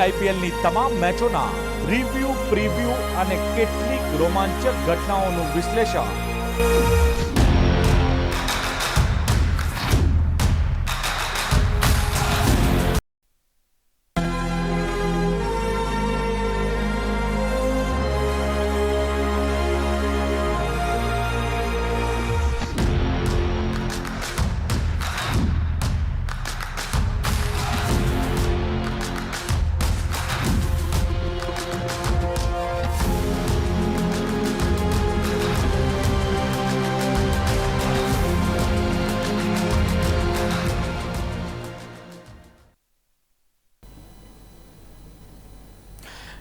આઈપીએલની તમામ મેચોના review preview અને કેટલીક રોમાંચક ઘટનાઓનું વિશ્લેષણ.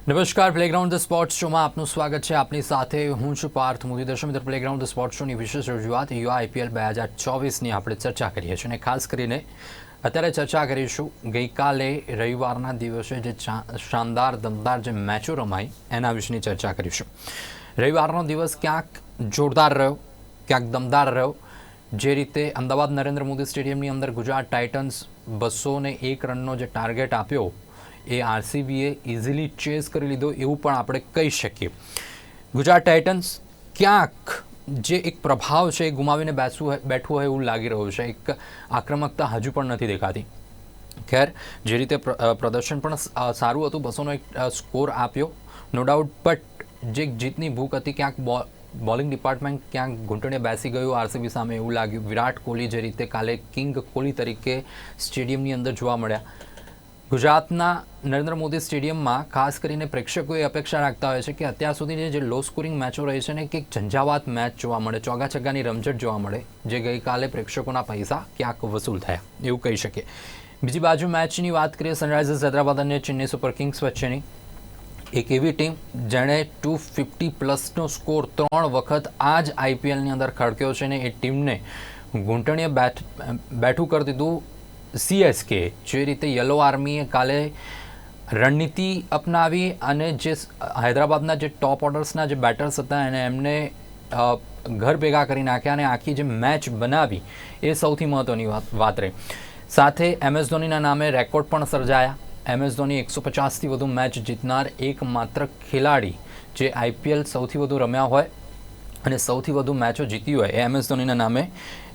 નમસ્કાર પ્લેગ્રાઉન્ડ ધ સ્પોર્ટ્સ શોમાં આપનું સ્વાગત છે. આપની સાથે હું છું પાર્થ મોદી દર્શક મિત્ર. પ્લેગ્રાઉન્ડ ધ સ્પોર્ટ્સ શોની વિશેષ રજૂઆત યુવા આઈપીએલ બે હજાર ચોવીસની આપણે ચર્ચા કરીએ છીએ. અને ખાસ કરીને અત્યારે ચર્ચા કરીશું ગઈકાલે રવિવારના દિવસે જે શાનદાર, દમદાર જે મેચો રમાઈ, એના વિશેની ચર્ચા કરીશું. રવિવારનો દિવસ ક્યાંક જોરદાર રહ્યો, ક્યાંક દમદાર રહ્યો. જે રીતે અમદાવાદ નરેન્દ્ર મોદી સ્ટેડિયમની અંદર ગુજરાત ટાઇટન્સ બસો એક રનનો જે ટાર્ગેટ આપ્યો એ આરસીબીએ ઇઝીલી ચેઝ કરી લીધો એવું પણ આપણે કહી શકીએ. ગુજરાત ટાઇટન્સ ક્યાંક જે એક પ્રભાવ છે એ ગુમાવીને બેસવું બેઠવું હોય એવું લાગી રહ્યું છે. એક આક્રમકતા હજુ પણ નથી દેખાતી. ખેર, જે રીતે પ્રદર્શન પણ સારું હતું, બસોનો એક સ્કોર આપ્યો. નો ડાઉટ બટ જે જીતની ભૂખ હતી, ક્યાંક બોલિંગ ડિપાર્ટમેન્ટ ક્યાંક ઘૂંટણે બેસી ગયું આરસીબી સામે એવું લાગ્યું. વિરાટ કોહલી જે રીતે કાલે કિંગ કોહલી તરીકે સ્ટેડિયમની અંદર જોવા મળ્યા. ગુજરાતના નરેન્દ્ર મોદી સ્ટેડિયમમાં ખાસ કરીને પ્રેક્ષકોએ અપેક્ષા રાખતા હોય છે કે અત્યાર સુધીની જે લો સ્કોરિંગ મેચો રહી છે ને કંઈક ઝંઝાવાત મેચ જોવા મળે ચોગા છગ્ગાની રમઝટ જોવા મળે, જે ગઈકાલે પ્રેક્ષકોના પૈસા ક્યાંક વસૂલ થયા, એવું કહી શકીએ. બીજી બાજુ મેચની વાત કરીએ સનરાઇઝર્સ હૈદરાબાદ અને ચેન્નઈ સુપર કિંગ્સ વચ્ચેની. એક એવી ટીમ જેણે ટુ ફિફ્ટી પ્લસનો સ્કોર ત્રણ વખત આ જ આઈપીએલની અંદર ખડક્યો છે ને એ ટીમને ઘૂંટણીએ બેઠ બેઠું કરી દીધું સીએસકે જે રીતે યલો આર્મીએ કાલે રણનીતિ અપનાવી અને જે હૈદરાબાદના જે ટોપ ઓર્ડર્સના જે બેટર્સ હતા એને એમને ઘર ભેગા કરી નાખ્યા અને આખી જે મેચ બનાવી એ સૌથી મહત્ત્વની વાત રહી. સાથે એમએસ ધોનીના નામે રેકોર્ડ પણ સર્જાયા. એમએસ ધોની એકસો પચાસથી વધુ મેચ જીતનાર એકમાત્ર ખેલાડી જે આઈપીએલ સૌથી વધુ રમ્યા હોય અને સૌથી વધુ મેચો જીતી હોય એ એમએસ ધોનીના નામે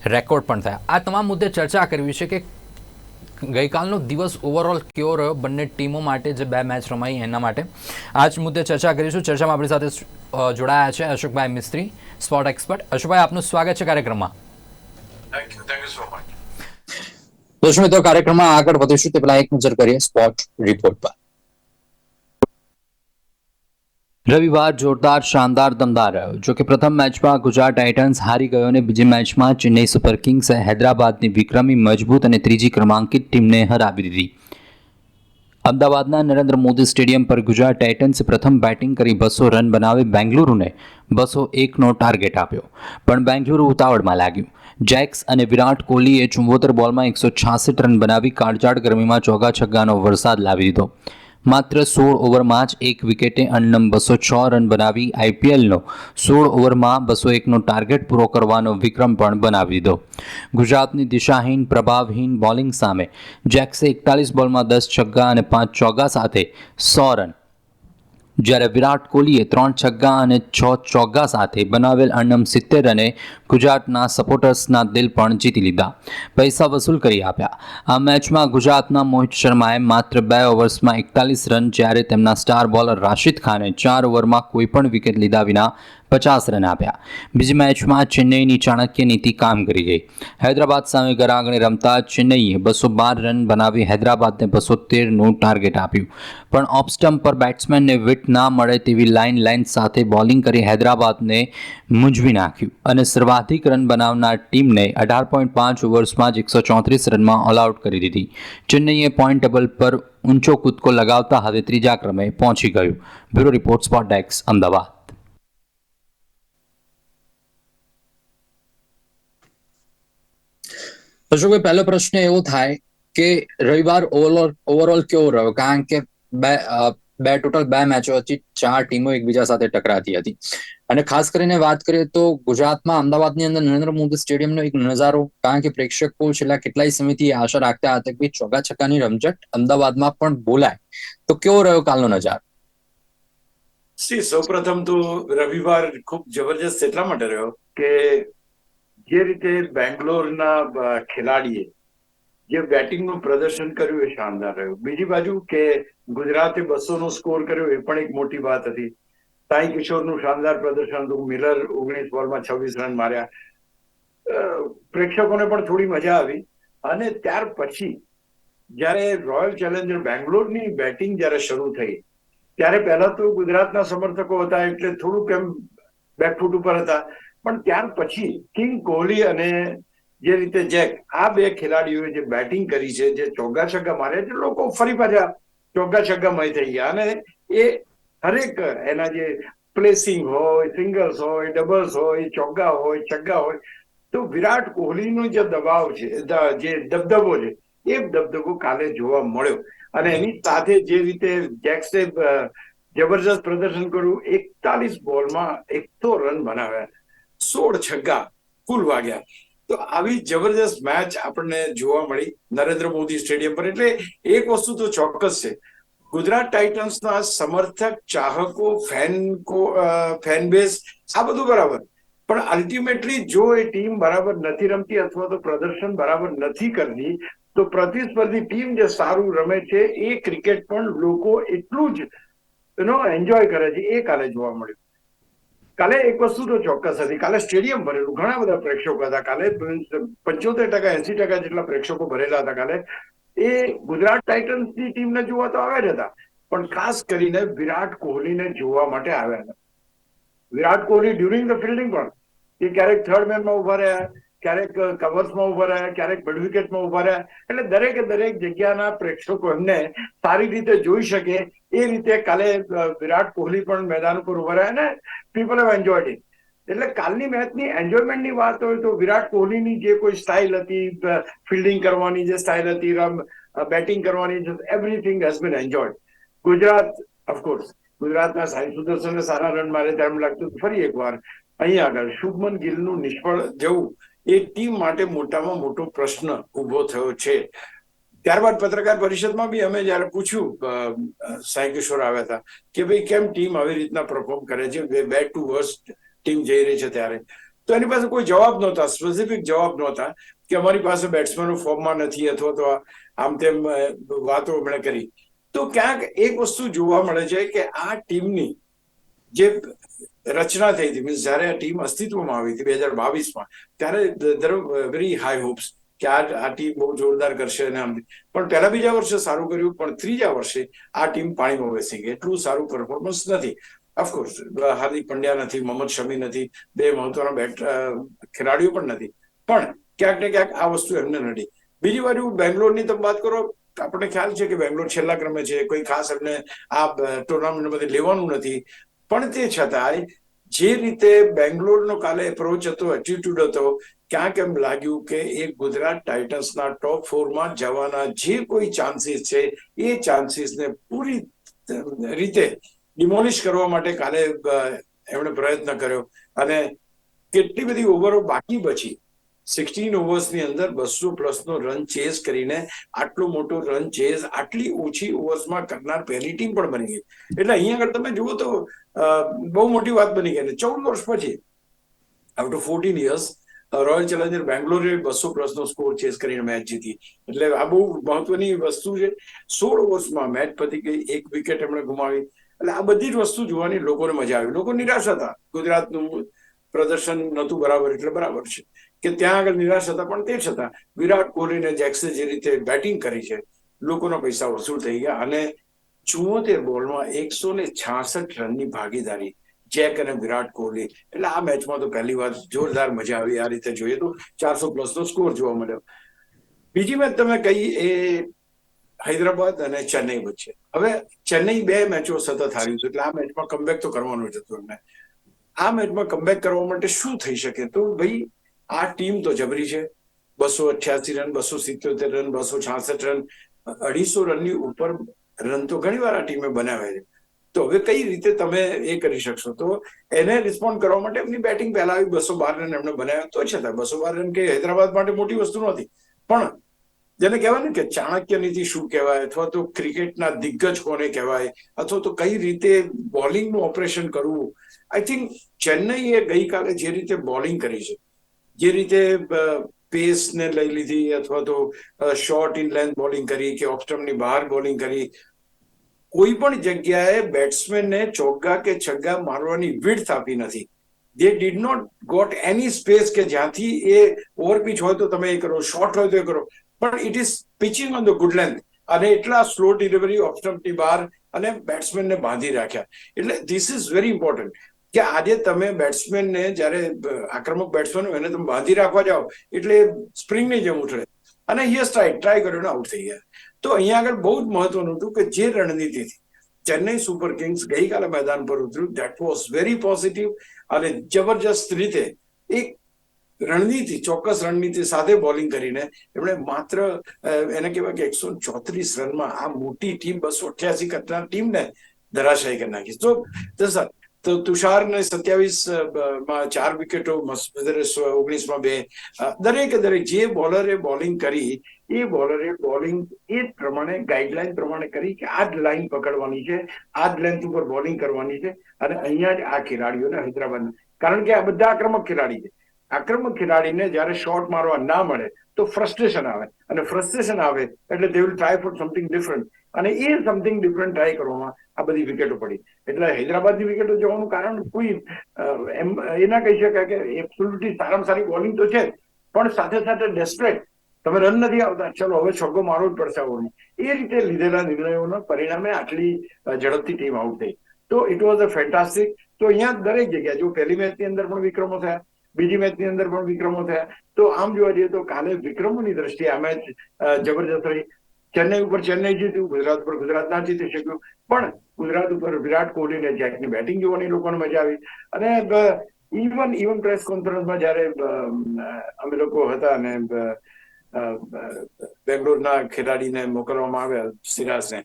રેકોર્ડ પણ થયા. આ તમામ મુદ્દે ચર્ચા કરવી છે કે ગઈકાલનો દિવસ ઓવરઓલ કેવો રહ્યો બંને ટીમો માટે જે બે મેચ રમાઈ એના માટે? આ જ મુદ્દે ચર્ચા કરીશું. ચર્ચામાં આપણી સાથે જોડાયા છે અશોકભાઈ મિસ્ત્રી સ્પોર્ટ એક્સપર્ટ અશોકભાઈ આપનું સ્વાગત છે કાર્યક્રમમાં. You. તો you so much. દર્શક મિત્રો કાર્યક્રમમાં આગળ વધીશું તે પહેલા એક નજર કરીએ સ્પોટ રિપોર્ટ પર. રવિવાર જોરદાર, શાનદાર, દમદાર રહ્યો. જો કે પ્રથમ મેચમાં ગુજરાત ટાઇટન્સ હારી ગયો અને બીજી મેચમાં ચેન્નઈ સુપર કિંગ્સે હૈદરાબાદની વિક્રમી મજબૂત અને ત્રીજી ક્રમાંકિત ટીમને હરાવી દીધી. અમદાવાદના નરેન્દ્ર મોદી સ્ટેડિયમ પર ગુજરાત ટાઇટન્સે પ્રથમ બેટિંગ કરી બસો રન બનાવી બેંગલુરુને બસો એકનો ટાર્ગેટ આપ્યો. પણ બેંગલુરુ ઉતાવળમાં લાગ્યું. જેક્સ અને વિરાટ કોહલીએ ચુંવોતેર બોલમાં એકસો છાસઠ રન બનાવી કાળજાળ ગરમીમાં ચોગા છગ્ગાનો વરસાદ લાવી દીધો. માત્ર સોળ ઓવરમાં જ એક વિકેટે અન્નમ બસો છ રન બનાવી આઈપીએલનો. સોળ ઓવરમાં બસો એકનો ટાર્ગેટ પૂરો કરવાનો વિક્રમ પણ બનાવી દીધો. ગુજરાતની દિશાહીન, પ્રભાવહીન બોલિંગ સામે જેક્સે એકતાલીસ બોલમાં દસ છગ્ગા અને પાંચ ચોગ્ગા સાથે સો રન. જ્યારે વિરાટ કોહલીએ ત્રણ છગ્ગા અને છ ચોગ્ગા સાથે બનાવેલ અણમ સિત્તેર રને ગુજરાતના સપોર્ટર્સના દિલ પણ જીતી લીધા. પૈસા વસૂલ કરી આપ્યા. આ મેચમાં ગુજરાતના મોહિત શર્માએ માત્ર બે ઓવર્સમાં એકતાલીસ રન જ્યારે તેમના સ્ટાર બોલર રાશિદ ખાને ચાર ઓવરમાં કોઈ પણ વિકેટ લીધા વિના પચાસ રન આપ્યા. બીજી મેચમાં ચેન્નઈની ચાણક્ય નીતિ કામ કરી ગઈ. હૈદરાબાદ સામે ઘરાગણે રમતા ચેન્નઈએ બસો બાર રન બનાવી હૈદરાબાદને બસો તેરનું ટાર્ગેટ આપ્યું. પણ ઓપસ્ટમ્પ પર બેટ્સમેનને વિટ ના મળે તેવી લાઇન લાઇન સાથે બોલિંગ કરી હૈદરાબાદને મૂંઝવી નાખ્યું અને સર્વાધિક રન બનાવનાર ટીમને અઢાર પોઈન્ટ પાંચ ઓવર્સમાં જ એકસો ચોત્રીસ રનમાં ઓલઆઉટ કરી દીધી. ચેન્નઈએ પોઈન્ટ ટેબલ પર ઊંચો કૂદકો લગાવતા હવે ત્રીજા ક્રમે પહોંચી ગયું. બ્યુરો રિપોર્ટ સ્પોટ ડેક્સ અમદાવાદ. અશોકભાઈ પહેલો પ્રશ્ન એવો થાય કે રવિવાર ઓવરઓલ કેવો રહ્યો? કારણ કે બે બે ટોટલ બે મેચો હતી, ચાર ટીમો એકબીજા સાથે ટકરાતી હતી. અને ખાસ કરીને વાત કરીએ તો ગુજરાતમાં અમદાવાદની અંદર નરેન્દ્ર મોદી સ્ટેડિયમનો એક નજારો, કારણ કે પ્રેક્ષકો છેલ્લા કેટલાય સમયથી આશા રાખતા હતા કે ચોગા છક્કાની રમઝટ અમદાવાદમાં પણ બોલાય. તો કેવો રહ્યો કાલનો નજારો? સી, સૌપ્રથમ તો રવિવાર ખૂબ જબરજસ્ત એટલા માટે રહ્યો કે જે રીતે બેંગ્લોરના ખેલાડીએ જે બેટિંગનું પ્રદર્શન કર્યું એ શાનદાર રહ્યું. બીજી બાજુ કે ગુજરાતે બસો સ્કોર કર્યો એ પણ એક મોટી વાત હતી. સાઈ કિશોરનું શાનદાર પ્રદર્શન હતું. મિલર ઓગણીસ બોલમાં છવ્વીસ રન માર્યા. પ્રેક્ષકોને પણ થોડી મજા આવી. અને ત્યાર પછી જ્યારે રોયલ ચેલેન્જર બેંગ્લોરની બેટિંગ જ્યારે શરૂ થઈ, ત્યારે પહેલા તો ગુજરાતના સમર્થકો હતા એટલે થોડુંક એમ બેકફૂટ ઉપર હતા. પણ ત્યાર પછી કિંગ કોહલી અને જે રીતે જેક, આ બે ખેલાડીઓએ જે બેટિંગ કરી છે, જે ચોગ્ગા છગ્ગા માર્યા છે, લોકો ફરી પાછા ચોગ્ગા છગ્ગામય થઈ ગયા. અને એ હરેક એના જે પ્લેસિંગ હોય સિંગલ્સ હોય ડબલ્સ હોય, ચોગ્ગા હોય, છગ્ગા હોય, તો વિરાટ કોહલીનો જે દબાવ છે જે દબદબો છે, એ દબદબો કાલે જોવા મળ્યો. અને એની સાથે જે રીતે જેક્સે જબરજસ્ત પ્રદર્શન કર્યું, એકતાલીસ બોલમાં એકસો રન બનાવ્યા. સોળ છગ્ગા કુલ વાગ્યા. તો આવી જબરજસ્ત મેચ આપણને જોવા મળી નરેન્દ્ર મોદી સ્ટેડિયમ પર. એટલે એક વસ્તુ તો ચોક્કસ છે. ગુજરાત ટાઇટન્સના સમર્થક, ચાહકો ફેન કો ફેન બેઝ આ બધું બરાબર. પણ અલ્ટિમેટલી જો એ ટીમ બરાબર નથી રમતી અથવા તો પ્રદર્શન બરાબર નથી કરતી, તો પ્રતિસ્પર્ધી ટીમ જે સારું રમે છે એ ક્રિકેટ પણ લોકો એટલું જ એનો એન્જોય કરે છે એ કાલે જોવા મળ્યું. કાલે એક વસ્તુ તો ચોક્કસ હતી. કાલે સ્ટેડિયમ ભરેલું. ઘણા બધા પ્રેક્ષકો હતા. કાલે પંચોતેર ટકા, એસી ટકા જેટલા પ્રેક્ષકો ભરેલા હતા કાલે. એ ગુજરાત ટાઇટન્સની ટીમને જોવા તો આવ્યા જ હતા. પણ ખાસ કરીને વિરાટ કોહલીને જોવા માટે આવ્યા હતા. Virat Kohli during the fielding પણ. એ ક્યારેક થર્ડ મેનમાં ઊભા રહ્યા, ક્યારેક કવર્સમાં ઊભા રહ્યા, ક્યારેક મિડ વિકેટમાં ઊભા રહ્યા. એટલે દરેકે દરેક જગ્યાના પ્રેક્ષકો એમને સારી રીતે જોઈ શકે. એ રીતે કાલે વિરાટ કોહલી પણ મેદાન ઉપર ઊભા રહ્યા ને પીપલ હેવ એન્જોયડ ઇટ એટલે કાલની મેચની એન્જોયમેન્ટની વાત હોય તો વિરાટ કોહલીની જે કોઈ સ્ટાઇલ હતી ફિલ્ડિંગ કરવાની જે સ્ટાઇલ હતી, રમ બેટિંગ કરવાની everything has been enjoyed Gujarat of course ગુજરાતના સાઈ સુદર્શને સારા રન મારે તેમ લાગતું. ફરી એકવાર અહીંયા આગળ શુભમન ગિલનું નિષ્ફળ જવું એ ટીમ માટે મોટામાં મોટો પ્રશ્ન ઊભો થયો છે. ત્યારબાદ પત્રકાર પરિષદમાં બી અમે જયારે પૂછ્યું અ, કિશોર આવ્યા હતા કે ભાઈ કેમ ટીમ આવી રીતના પરફોર્મ કરે છે? બેટ ટુ વર્સ્ટ ટીમ જઈ રહી છે ત્યારે. તો એની પાસે કોઈ જવાબ નહોતા સ્પેસિફિક જવાબ નહોતા કે અમારી પાસે બેટ્સમેનો ફોર્મમાં નથી અથવા તો આમ તેમ વાતો એમણે કરી. તો ક્યાંક એક વસ્તુ જોવા મળે છે કે આ ટીમની જે રચના થઈ હતી મીન્સ જયારે આ ટીમ અસ્તિત્વમાં આવી હતી બે હજાર બાવીસમાં ત્યારે વેરી હાઈ હોપ્સ કે આ આ ટીમ બહુ જોરદાર કરશે અને આમ પણ પહેલા બીજા વર્ષે સારું કર્યું, પણ ત્રીજા વર્ષે આ ટીમ પાણીમાં બેસી ગઈ. એટલું સારું પરફોર્મન્સ નથી. ઓફકોર્સ હાર્દિક પંડ્યા નથી, મોહમ્મદ શમી નથી, બે મહત્વના બેટ ખેલાડીઓ પણ નથી. પણ ક્યાંક ને ક્યાંક આ વસ્તુ એમને નડી. બીજી બાજુ બેંગ્લોરની તમે વાત કરો, આપણને ખ્યાલ છે કે બેંગ્લોર છેલ્લા ક્રમે છે, કોઈ ખાસ એમને આ ટુર્નામેન્ટમાંથી લેવાનું નથી. પણ તે છતાંય જે રીતે બેંગ્લોરનો કાલે એપ્રોચ હતો એટીટ્યુડ હતો ક્યાંક એમ લાગ્યું કે એ ગુજરાત ટાઇટન્સના ટોપ ફોરમાં જવાના જે કોઈ ચાન્સીસ છે, એ ચાન્સીસને પૂરી રીતે ડિમોલિશ કરવા માટે કાલે એમણે પ્રયત્ન કર્યો. અને કેટલી બધી ઓવરો બાકી બચી. સિક્સટીન ઓવર્સની અંદર બસો પ્લસનો રન ચેઝ કરીને આટલો મોટો રન ચેઝ આટલી ઓછી ઓવર્સમાં કરનાર પહેલી ટીમ પણ બની ગઈ. એટલે અહીંયા આગળ તમે જુઓ તો બહુ મોટી વાત બની ગઈ. ચૌદ વર્ષ પછી after fourteen years royal challenger બેંગ્લોરે બસો પ્લસનો સ્કોર ચેસ કરીને મેચ જીતી. એટલે આ બહુ મહત્વની વસ્તુ છે. સોળ ઓવર્સમાં મેચ પતી ગઈ, એક વિકેટ એમણે ગુમાવી. એટલે આ બધી જ વસ્તુ જોવાની લોકોને મજા આવી. લોકો નિરાશ હતા. ગુજરાતનું પ્રદર્શન નહોતું બરાબર, એટલે બરાબર છે. કે ત્યાં આગળ નિરાશ હતા, પણ તે છતાં વિરાટ કોહલીને જેક્સે જે રીતે બેટિંગ કરી છે, લોકોના પૈસા વસૂલ થઈ ગયા અને ચુમ્મોતેર બોલમાં એકસો ને છાસઠ રનની ભાગીદારી જેક અને વિરાટ કોહલી. એટલે આ મેચમાં તો પહેલી વાર જોરદાર મજા આવી. આ રીતે જોઈએ તો ચારસો પ્લસ નો સ્કોર જોવા મળ્યો. બીજી મેચ તમે કહી એ હૈદરાબાદ અને ચેન્નઈ વચ્ચે. હવે ચેન્નઈ બે મેચો સતત હાર્યું છે. એટલે આ મેચમાં કમબેક તો કરવાનું જ હતું એમને. આ મેચમાં કમબેક કરવા માટે શું થઈ શકે? તો ભાઈ, આ ટીમ તો જબરી છે. બસો અઠ્યાસી રન, બસો સિત્યોતેર રન, બસો છાસઠ રન, અઢીસો રનની ઉપર રન તો ઘણીવાર આ ટીમે બનાવ્યા છે તો હવે કઈ રીતે તમે એ કરી શકશો? તો એને રિસ્પોન્ડ કરવા માટે એમની બેટિંગ પહેલા આવી બસો બાર રન એમણે બનાવ્યા. તો છતાં બસો બાર રન કે હૈદરાબાદ માટે મોટી વસ્તુ નહોતી. પણ જેને કહેવાય ને કે ચાણક્ય નીતિ શું કહેવાય અથવા તો ક્રિકેટના દિગ્ગજ કોને કહેવાય અથવા તો કઈ રીતે બોલિંગનું ઓપરેશન કરવું? આઈ થિંક ચેન્નઈએ ગઈકાલે જે રીતે બોલિંગ કરી છે, જે રીતે પેસને લઈ લીધી અથવા તો શોર્ટ ઇન લેન્થ બોલિંગ કરી કે ઓપ્સ્ટમની બહાર બોલિંગ કરી કોઈ પણ જગ્યાએ બેટ્સમેનને ચોગ્ગા કે છગ્ગા મારવાની વિડથ આપી નથી. They did not got any space કે જ્યાંથી એ ઓવરપીચ હોય તો તમે એ કરો શોર્ટ હોય તો એ કરો. પણ it is pitching on the good length અને એટલા સ્લો ડિલિવરી ઓફસ્ટમ્પની બહાર અને બેટ્સમેનને બાંધી રાખ્યા. એટલે ધીસ ઇઝ વેરી ઇમ્પોર્ટન્ટ કે આજે તમે બેટ્સમેનને જ્યારે આક્રમક બેટ્સમેન એને તમે બાંધી રાખવા જાઓ, એટલે સ્પ્રિંગની જેમ ઉઠડે અને યસ ટ્રાય ટ્રાય કર્યો ને આઉટ થઈ ગયા. તો અહીંયા આગળ બહુ જ મહત્વનું હતું કે જે રણનીતિથી ચેન્નઈ સુપર કિંગ્સ ગઈકાલે મેદાન પર ઉતર્યું. ધેટ વોઝ વેરી પોઝિટિવ અને જબરજસ્ત રીતે એક રણનીતિ, ચોક્કસ રણનીતિ સાથે બોલિંગ કરીને એમણે માત્ર એને કહેવાય કે એકસો ચોત્રીસ રનમાં આ મોટી ટીમ બસો અઠ્યાસી કરનાર ટીમને ધરાશાયી કરી નાખી. તો સર, તો તુષાર ને સત્યાવીસમાં ચાર વિકેટો ઓગણીસમાં બે દરેકે દરેક જે બોલરે બોલિંગ કરી એ બોલરે, બોલિંગ એ પ્રમાણે ગાઈડલાઈન પ્રમાણે કરી કે આ જ લાઈન પકડવાની છે, આ જ લેન્થ ઉપર બોલિંગ કરવાની છે અને અહીંયા જ આ ખેલાડીઓને હૈદરાબાદ કારણ કે આ બધા આક્રમક ખેલાડી છે. આક્રમક ખેલાડીને જ્યારે શોટ મારવા ના મળે તો ફ્રસ્ટ્રેશન આવે. અને ફ્રસ્ટ્રેશન આવે એટલે they will try for something different અને એ સમથિંગ ડિફરન્ટ ટ્રાય કરવામાં આ બધી વિકેટો પડી. એટલે હૈદરાબાદની વિકેટો જવાનું કારણ કોઈ એમ, એ ના કહી શકાય કે એબ્સોલ્યુટલી સારામાં સારી બોલિંગ તો છે પણ સાથે સાથે ડેસ્પરેટ તમે રન નથી આવતા. ચલો, હવે છગ્ગો મારવો જ પડશે ઓવરમાં એ રીતે લીધેલા નિર્ણયોના પરિણામે આટલી ઝડપથી ટીમ આઉટ થઈ. તો ઇટ વોઝ અ ફેન્ટાસ્ટિક તો અહીંયા દરેક જગ્યાએ, જો પહેલી મેચની અંદર પણ વિક્રમો થયા, બીજી મેચની અંદર પણ વિક્રમો થયા, તો આમ જોવા જઈએ તો કાલે વિક્રમોની દ્રષ્ટિએ આ મેચ જબરજસ્ત રહી. ચેન્નઈ ઉપર ચેન્નઈ જીત્યું, ગુજરાત ઉપર ગુજરાત ના જીતી શક્યું. પણ ગુજરાત ઉપર વિરાટ કોહલી ને જેકની બેટિંગ જોવાની લોકોને મજા આવી. અને ઇવન ઇવન પ્રેસ કોન્ફરન્સમાં જયારે, અમે લોકો હતા અને બેંગ્લોરના ખેલાડીને મોકલવામાં આવ્યા સિરાજને.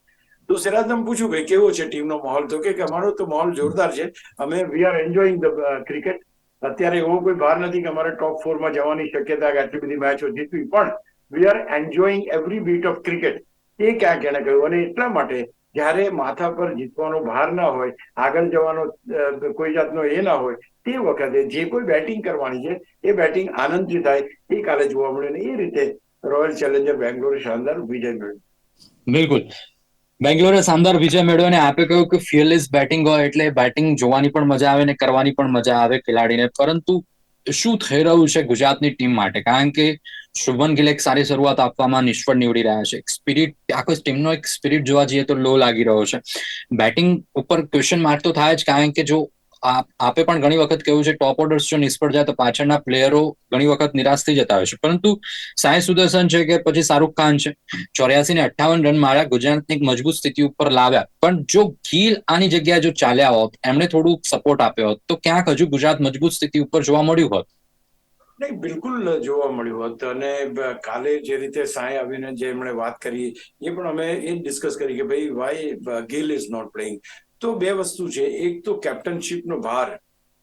તો સિરાજને પૂછ્યું કે કેવો છે ટીમનો માહોલ? તો કે અમારો તો માહોલ જોરદાર છે. અમે we are enjoying the cricket અત્યારે એવો કોઈ ભાર નથી કે અમારે ટોપ ફોરમાં જવાની શક્યતા કે આટલી બધી મેચો જીતવી. પણ we are enjoying every bit of cricket એ ક્યાંક એને કહ્યું અને એટલા માટે જ્યારે માથા પર જીતવાનો ભાર ના હોય, આગળ જવાનો કોઈ જાતનો એ ના હોય, તે વખતે જે કોઈ બેટિંગ કરવાની છે, એ બેટિંગ આનંદથી થાય. એ કાલે જોવા મળ્યું ને એ રીતે રોયલ ચેલેન્જર બેંગ્લોરે શાનદાર વિજય મેળવ્યો. બિલકુલ. બેંગ્લોરે શાનદાર વિજય મેળવ્યો અને આપે કહ્યું કે ફિયરલેસ બેટિંગ હોય એટલે બેટિંગ જોવાની પણ મજા આવે ને કરવાની પણ મજા આવે ખેલાડીને. પરંતુ શું થઈ રહ્યું છે ગુજરાતની ટીમ માટે? કારણ કે શુભમન ગિલ એક સારી શરૂઆત આપવામાં નિષ્ફળ નીવડી રહ્યા છે. સ્પિરિટ આખો ટીમનો એક સ્પિરિટ જોવા જઈએ તો લો લાગી રહ્યો છે. બેટિંગ ઉપર ક્વેશ્ચન માર્ક તો થાય જ, કારણ કે જો આપે પણ ઘણી વખત કહ્યું છે ટોપ ઓર્ડર્સ જો નિષ્ફળ જાય તો પાછળના પ્લેયરો ઘણી વખત નિરાશ થઈ જતા હોય છે. પરંતુ સાય સુદર્શન છે કે પછી શાહરૂખ ખાન છે, ચોર્યાસી ને અઠ્ઠાવન રન માર્યા, ગુજરાતને એક મજબૂત સ્થિતિ ઉપર લાવ્યા. પણ જો ગીલ આની જગ્યાએ જો ચાલ્યા હોત, એમણે થોડું સપોર્ટ આપ્યો હોત, તો ક્યાંક હજુ ગુજરાત મજબૂત સ્થિતિ ઉપર જોવા મળ્યું હોત? નહીં, બિલકુલ જોવા મળ્યું હોત. અને કાલે જે રીતે સાંઈ આવીને જે એમણે વાત કરી, એ પણ અમે એ ડિસ્કસ કરી કે ભાઈ why Gill is not playing તો બે વસ્તુ છે. એક તો કેપ્ટનશીપનો ભાર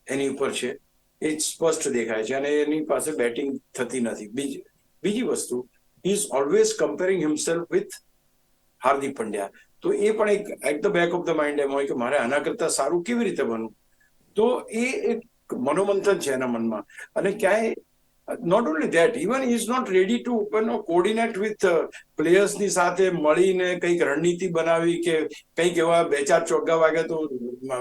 એની ઉપર છે. એ સ્પષ્ટ દેખાય છે અને એની પાસે બેટિંગ થતી નથી. બીજી બીજી વસ્તુ is always comparing himself with Hardik Pandya. તો એ પણ એક at the back of the mind એમ હોય કે મારે આના કરતા સારું કેવી રીતે બનવું? તો એ એક મનોમંથન છે એના મનમાં. અને ક્યાંય not only that even is not ready to no coordinate with પ્લેયર્સની સાથે મળીને કંઈક રણનીતિ બનાવી કે કંઈક એવા બે ચાર ચોગ્ગા વાગે તો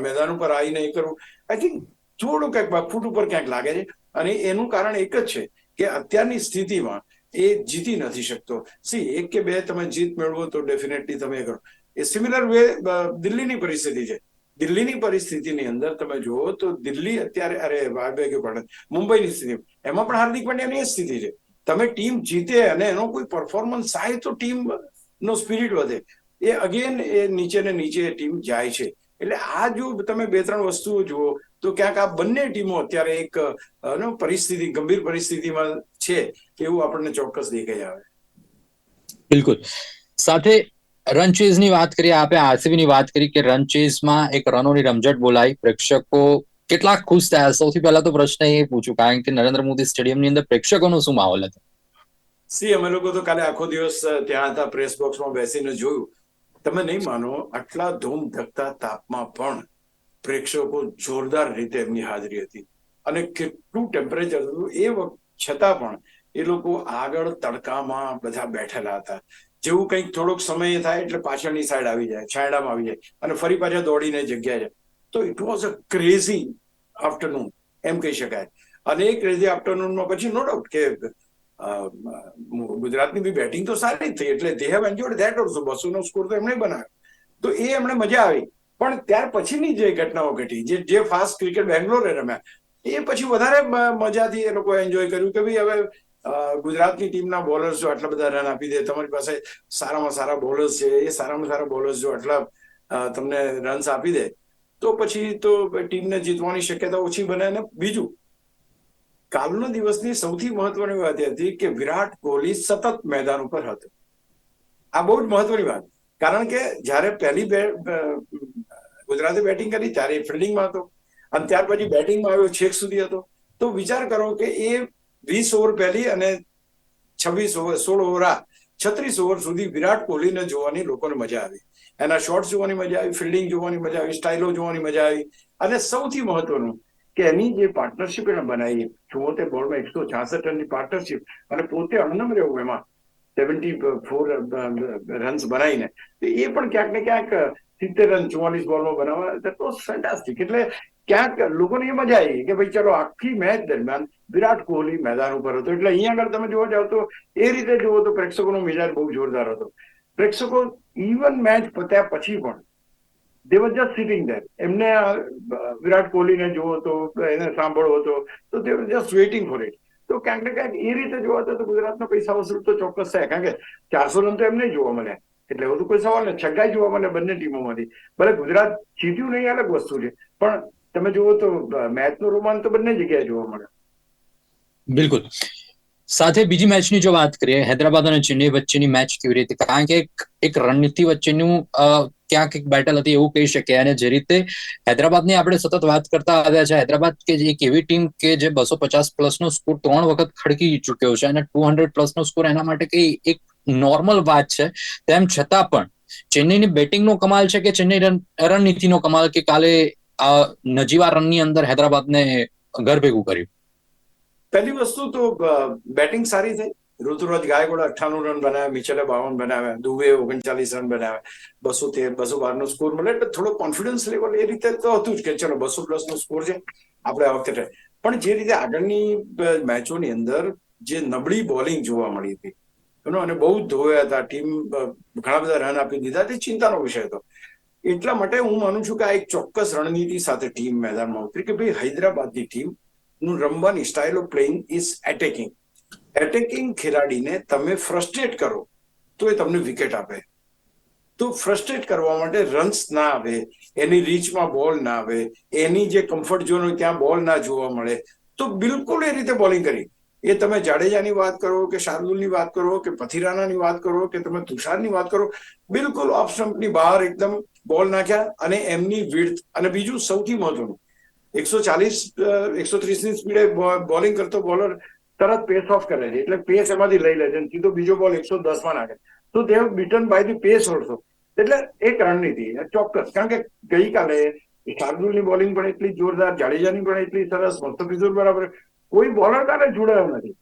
મેદાન ઉપર આવીને એ કરવું આઈ થિંક થોડું કંઈક ફૂટ ઉપર ક્યાંક લાગે છે. અને એનું કારણ એક જ છે કે અત્યારની સ્થિતિમાં એ જીતી નથી શકતો. સી એક કે બે તમે જીત મેળવો તો ડેફિનેટલી તમે કરો. એ સિમિલર વે દિલ્હીની પરિસ્થિતિ છે. દિલ્હીની પરિસ્થિતિની અંદર તમે જુઓ તો દિલ્હી અત્યારે, અરે બેગ્યો પાડે. મુંબઈની સ્થિતિ. એમાં પણ હાર્દિક પંડ્યાની એ સ્થિતિ છે. તમે ટીમ જીતે અને એનો કોઈ પરફોર્મન્સ થાય તો ટીમ નો સ્પિરિટ વધે. એ અગેન એ નીચે ને નીચે ટીમ જાય છે. એટલે આ જો તમે બે ત્રણ વસ્તુઓ જુઓ, તો ક્યાંક આ બંને ટીમો અત્યારે એક પરિસ્થિતિ, ગંભીર પરિસ્થિતિમાં છે એવું આપણને ચોક્કસ દેખાઈ આવે. બિલકુલ. સાથે રન ચેઝની વાત કરીએ, આપણે આરસીબી ની વાત કરી કે રન ચેઝમાં એક રનોની રમઝટ બોલાઈ. પ્રેક્ષકો કેટલાક ખુશ થયા. સૌથી પહેલા તો પ્રશ્ન એ પૂછું, કારણ કે નરેન્દ્ર મોદી સ્ટેડિયમની અંદર પ્રેક્ષકોનો શું માહોલ હતો? સી, અમે લોકો તો કાલે આખો દિવસ ત્યાં હતા, પ્રેસ બોક્સમાં બેસીને જોયું. તમે નહીં માનો, આટલા ધૂમ ધકતા તાપમાં પણ પ્રેક્ષકો જોરદાર રીતે એમની હાજરી હતી. અને કેટલું ટેમ્પરેચર હતું. એ વખત છતાં પણ એ લોકો આગળ તડકામાં બધા બેઠેલા હતા. જેવું કંઈક થોડોક સમય થાય એટલે પાછળની સાઈડ આવી જાય, છાંયડામાં આવી જાય અને ફરી પાછા દોડીને જગ્યા જાય. તો it was a crazy afternoon એમ કહી શકાય. અને એ ક્રેઝી આફ્ટરનૂનમાં પછી નો ડાઉટ કે ગુજરાતની બી બેટિંગ તો સારી થઈ, એટલે they have enjoyed that also બસો નો સ્કોર તો એમણે બનાવ્યો. તો એ એમણે મજા આવી. પણ ત્યાર પછીની જે ઘટનાઓ ઘટી, જે જે ફાસ્ટ ક્રિકેટ બેંગ્લોરે રમ્યા, એ પછી વધારે મજાથી એ લોકોએ એન્જોય કર્યું કે ભાઈ હવે ગુજરાતની ટીમના બોલર્સ જો આટલા બધા રન આપી દે, તમારી પાસે સારામાં સારા બોલર્સ છે, એ સારામાં સારા બોલર્સ જો આટલા તમને રન્સ આપી દે તો પછી તો ટીમને જીતવાની શક્યતા ઓછી બને અને બીજું, કાલના દિવસની સૌથી મહત્વની વાત હતી કે વિરાટ કોહલી સતત મેદાન ઉપર હતો. આ બહુ જ મહત્વની વાત. કારણ કે જ્યારે પહેલી બે ગુજરાતે બેટિંગ કરી ત્યારે ફિલ્ડિંગમાં હતો અને ત્યાર પછી બેટિંગમાં આવ્યો છેક સુધી હતો. તો વિચાર કરો કે એ વીસ ઓવર પહેલી અને છવ્વીસ ઓવર, સોળ ઓવર આ છત્રીસ ઓવર સુધી વિરાટ કોહલીને જોવાની લોકોને મજા આવી. એના શોર્ટ્સ જોવાની મજા આવી ફિલ્ડિંગ જોવાની મજા આવી સ્ટાઇલો જોવાની મજા આવી. અને સૌથી મહત્વનું કે એની જે પાર્ટનરશિપ એને બનાવી ચુમ્મોતેર બોલમાં એકસો છાસઠ રનની પાર્ટનરશિપ અને પોતે અણનમ રહ્યો એમાં સેવન્ટી ફોર રન્સ બનાવીને એ પણ ક્યાંક ને ક્યાંક સિત્તેર રન ચુમ્માલીસ બોલમાં બનાવવા દેટ વોઝ ફેન્ટાસ્ટિક એટલે ક્યાંક લોકોને એ મજા આવી કે ભાઈ ચલો આખી મેચ દરમિયાન વિરાટ કોહલી મેદાન ઉપર હતો. એટલે અહીંયા આગળ તમે જોવા જાવ તો એ રીતે જુઓ તો પ્રેક્ષકોનો મિજાજ બહુ જોરદાર હતો. પ્રેક્ષકો ઇવન મેચ પત્યા પછી પણ they was just sitting there એમને વિરાટ કોહલીને જોવો તો, એને સાંભળવો હતો તો they was just waiting for it તો ક્યાંક ને ક્યાંક એ રીતે જોવા તો ગુજરાતનો પૈસા વસૂલ તો ચોક્કસ થાય કારણ કે ચારસો રન તો એમને જોવા મળ્યા. એટલે એવું કોઈ સવાલ નહીં છગ્ગાઈ જોવા મને બંને ટીમોમાંથી. ભલે ગુજરાત જીત્યું નહીં અલગ વસ્તુ છે, પણ તમે જુઓ તો, મેચનું રોમાંચ તો બંને જગ્યાએ જોવા મળે. બિલકુલ. સાથે બીજી મેચની જો વાત કરીએ, હૈદરાબાદ અને ચેન્નઈ વચ્ચેની મેચ કેવી રીતે? કારણ કે એક- રણનીતિ વચ્ચેનું ક્યાંક એક બેટલ હતી એવું કહી શકીએ. અને જે રીતે હૈદરાબાદની આપણે સતત વાત કરતા આવ્યા છે, હૈદરાબાદ કે એક એવી ટીમ કે જે બસો પચાસ પ્લસ નો સ્કોર ત્રણ વખત ખડકી ચુક્યો છે અને ટુ હંડ્રેડ પ્લસ નો સ્કોર એના માટે કઈ એક નોર્મલ વાત છે. તેમ છતાં પણ, ચેન્નઈની બેટિંગનો કમાલ છે કે ચેન્નઈ રણનીતિનો કમાલ કે કાલે આ નજીવા રનની અંદર હૈદરાબાદને ઘર ભેગું કર્યું. પહેલી વસ્તુ તો બેટિંગ સારી થઈ. ઋતુરાજ ગાયકવાડ અઠ્ઠાણું રન બનાવ્યા, મિચલે બાવન બનાવ્યા, દુબે ઓગણચાલીસ રન બનાવ્યા. બસો તેર, બસો બાર નો સ્કોર મળે એટલે થોડો કોન્ફિડન્સ લેવલ એ રીતે તો હતું જ કે ચલો બસો પ્લસ નો સ્કોર છે, આપણે આ વખતે પણ જે રીતે આગળની મેચોની અંદર જે નબળી બોલિંગ જોવા મળી હતી, એનો અને બહુ ધોયા હતા. ટીમ ઘણા બધા રન આપી દીધા. તે ચિંતાનો વિષય હતો. એટલા માટે હું માનું છું કે આ એક ચોક્કસ રણનીતિ સાથે ટીમ મેદાનમાં ઉતરી કે ભાઈ હૈદરાબાદની ટીમનું રમવાની style of playing is attacking attacking ખેલાડીને તમે ફ્રસ્ટ્રેટ કરો, તો એ તમને વિકેટ આપે. તો ફ્રસ્ટ્રેટ કરવા માટે રન્સ ના આવે, એની રીચમાં બોલ ના આવે, એની જે કમ્ફર્ટ ઝોન હોય ત્યાં બોલ ના જોવા મળે. તો બિલકુલ એ રીતે બોલિંગ કરી. એ તમે જાડેજાની વાત કરો કે શાર્દુલની વાત કરો કે પથિરાનાની વાત કરો કે તમે તુષારની વાત કરો, બિલકુલ ઓફ સ્ટમ્પની બહાર એકદમ બોલ નાખ્યા અને એમની વિડથ અને બીજું સૌથી મહત્વનું, એકસો ચાલીસ એકસો ત્રીસની સ્પીડે બોલિંગ કરતો બોલર તરત પેસ ઓફ કરે છે. એટલે પેસ એમાંથી લઈ લે છે અને સીધો બીજો બોલ એકસો દસમાં નાખે તો તે beaten by the pace also એટલે એક રણનીતિ ચોક્કસ, કારણ કે ગઈકાલે શાર્દુલની બોલિંગ પણ એટલી જોરદાર, જાડેજાની પણ એટલી સરસ મુસ્તફિઝુર બરાબર કોઈ બોલર તારે જોડાયો નથી.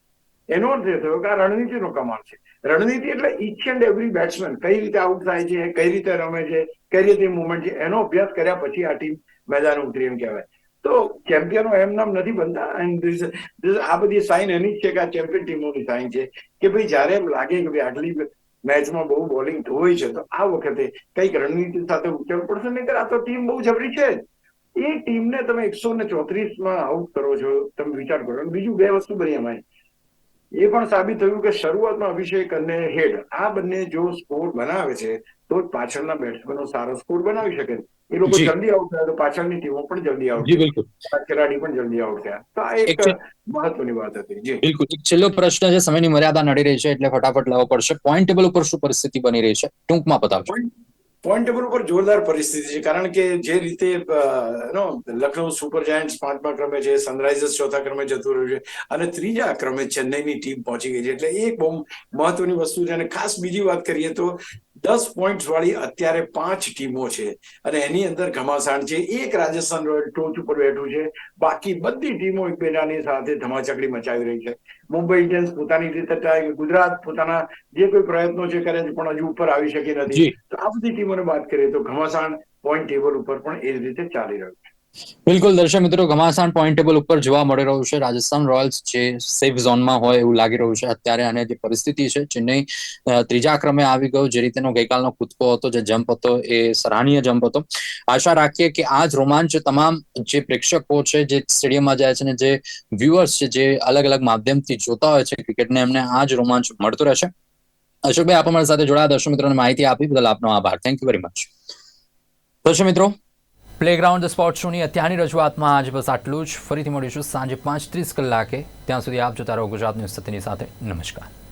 એનો અર્થ એ થયો કે આ રણનીતિનો કમાલ છે. રણનીતિ એટલે ઈચ એન્ડ એવરી બેટ્સમેન કઈ રીતે આઉટ થાય છે, કઈ રીતે રમે છે, કઈ રીતે મુવમેન્ટ છે, એનો અભ્યાસ કર્યા પછી આ ટીમ મેદાન ઉતરી એમ કહેવાય. તો ચેમ્પિયનો એમ નામ નથી બનતા. આ બધી સાઇન એની જ છે કે આ ચેમ્પિયન ટીમોની સાઇન છે કે ભાઈ જ્યારે એમ લાગે કે ભાઈ આટલી મેચમાં બહુ બોલિંગ ધોઈ છે, તો આ વખતે કંઈક રણનીતિ સાથે ઉકેલવું પડશે નહીં આ તો ટીમ બહુ જબરી છે જ. એ ટીમને તમે એકસો ને ચોત્રીસમાં આઉટ કરો છો તમે વિચાર કરો. બીજું બે વસ્તુ બની એમાં. એ પણ સાબિત થયું કે શરૂઆતમાં અભિષેક અને હેડ આ બંને જો સ્કોર બનાવે છે તો જ પાછળના બેટ્સમેનો સારો સ્કોર બનાવી શકે. એ લોકો જલ્દી આઉટ થયા તો પાછળની ટીમો પણ જલ્દી આઉટ જી બિલકુલ. ખેલાડી પણ જલ્દી આઉટ થયા. તો આ એક એક મહત્વની વાત હતી. જી. બિલકુલ. એક છેલ્લો પ્રશ્ન છે સમયની મર્યાદા નડી રહી છે એટલે ફટાફટ લાવવો પડશે. પોઈન્ટ ટેબલ ઉપર શું પરિસ્થિતિ બની રહી છે? ટૂંકમાં બતાવજો. પોઈન્ટ ટેબલ ઉપર જોરદાર પરિસ્થિતિ છે. કારણ કે જે રીતે નો, લખનઉ સુપર જાયન્ટ્સ પાંચમા ક્રમે છે, સનરાઇઝર્સ ચોથા ક્રમે જતું રહ્યું છે અને ત્રીજા ક્રમે ચેન્નઈની ટીમ પહોંચી ગઈ છે. એટલે એક બહુ મહત્વની વસ્તુ છે અને ખાસ બીજી વાત કરીએ તો દસ પોઈન્ટ વાળી અત્યારે પાંચ ટીમો છે અને એની અંદર ઘમાસાણ છે. એક રાજસ્થાન રોયલ ટોચ ઉપર બેઠું છે. બાકી બધી ટીમો એકબીજાની સાથે ધમાચકડી મચાવી રહી છે. મુંબઈ ઇન્ડિયન્સ પોતાની રીતે ટ્રાય ગુજરાત પોતાના જે કોઈ પ્રયત્નો છે કરે છે પણ હજુ ઉપર આવી શકી નથી. તો આ બધી ટીમોને વાત કરીએ તો ઘમાસાણ પોઈન્ટ ટેબલ ઉપર પણ એ જ રીતે ચાલી રહ્યું છે. બિલકુલ દર્શક મિત્રો, ઘમાસાણ પોઈન્ટ ટેબલ ઉપર જોવા મળી રહ્યું છે. રાજસ્થાન રોયલ્સ જે સેફ ઝોનમાં હોય એવું લાગી રહ્યું છે અત્યારે અને જે પરિસ્થિતિ છે, ચેન્નઈ ત્રીજા ક્રમે આવી ગયું જે રીતેનો ગઈકાલનો કૂદકો હતો, જે જમ્પ હતો, એ સરાહનીય જમ્પ હતો. આશા રાખીએ કે આ જ રોમાંચ તમામ જે પ્રેક્ષકો છે, જે સ્ટેડિયમમાં જાય છે ને જે વ્યુઅર્સ છે, જે અલગ અલગ માધ્યમથી જોતા હોય છે ક્રિકેટને એમને આ જ રોમાંચ મળતું રહેશે. અશોકભાઈ, આપ અમારી સાથે જોડાયા દર્શક મિત્રોને માહિતી આપી, બદલ આપનો આભાર. થેન્ક યુ વેરી મચ દર્શક મિત્રો પ્લેગ્રાઉન્ડ સ્પોર્ટ શોની અત્યારની રજૂઆતમાં આજ બસ આટલું જ. ફરીથી મળીશું સાંજે પાંચ ત્રીસ કલાકે. ત્યાં સુધી આપ જોતા રહો ગુજરાત ન્યૂઝ સત્યની સાથે. નમસ્કાર.